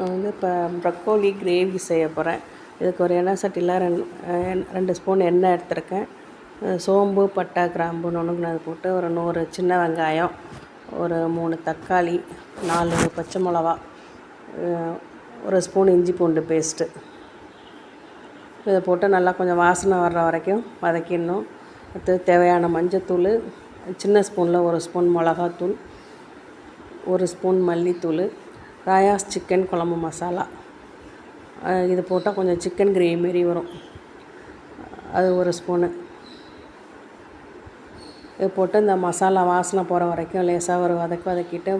நான் வந்து இப்போ ப்ரக்கோலி கிரேவி செய்ய போகிறேன். இதுக்கு ஒரு எண்ணெய் சட்டியில் ரெண்டு ரெண்டு ஸ்பூன் எண்ணெய் எடுத்திருக்கேன். சோம்பு பட்டை கிராம்பு நுணுக்குனது போட்டு ஒரு நூறு சின்ன வெங்காயம் ஒரு மூணு தக்காளி நாலு பச்சை மிளவா ஒரு ஸ்பூன் இஞ்சி பூண்டு பேஸ்ட்டு. இதை போட்டு நல்லா கொஞ்சம் வாசனை வர்ற வரைக்கும் வதக்கிடணும். அடுத்து தேவையான மஞ்சத்தூள் சின்ன ஸ்பூனில் ஒரு ஸ்பூன் மிளகாத்தூள் ஒரு ஸ்பூன் மல்லித்தூள் ராயாஸ் சிக்கன் குழம்பு மசாலா. இது போட்டால் கொஞ்சம் சிக்கன் கிரேவி மாரி வரும். அது ஒரு ஸ்பூனு இது போட்டு இந்த மசாலா வாசனை போகிற வரைக்கும் லேசாக ஒரு வதக்கி வதக்கிட்டு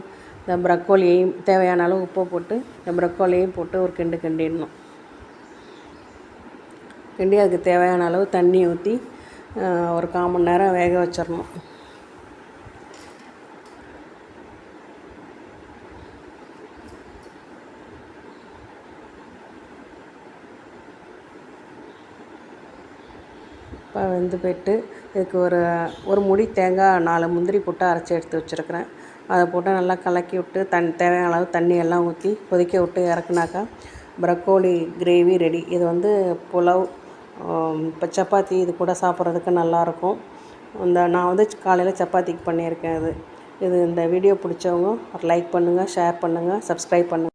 இந்த ப்ரக்கோலியையும் தேவையான அளவு உப்பை போட்டு இந்த ப்ரக்கோலியையும் போட்டு ஒரு கிண்டு கிண்டிடணும். கிண்டி அதுக்கு தேவையான அளவு தண்ணி ஊற்றி ஒரு கால் மணி நேரம் வேக வச்சிடணும். இப்போ வெந்து போயிட்டு இதுக்கு ஒரு ஒரு முடி தேங்காய் நாலு முந்திரி போட்டு அரைச்சி எடுத்து வச்சுருக்கிறேன். அதை போட்டு நல்லா கலக்கி விட்டு தன் தேவையான அளவு தண்ணி எல்லாம் ஊற்றி கொதிக்க விட்டு இறக்குனாக்கா ப்ரக்கோலி கிரேவி ரெடி. இது வந்து புலாவ் இப்போ சப்பாத்தி இது கூட சாப்பிட்றதுக்கு நல்லாயிருக்கும். இந்த நான் வந்து காலையில் சப்பாத்திக்கு பண்ணியிருக்கேன் இது. இது இந்த வீடியோ பிடிச்சவங்க ஒரு லைக் பண்ணுங்கள் ஷேர் பண்ணுங்கள் சப்ஸ்கிரைப் பண்ணுங்கள்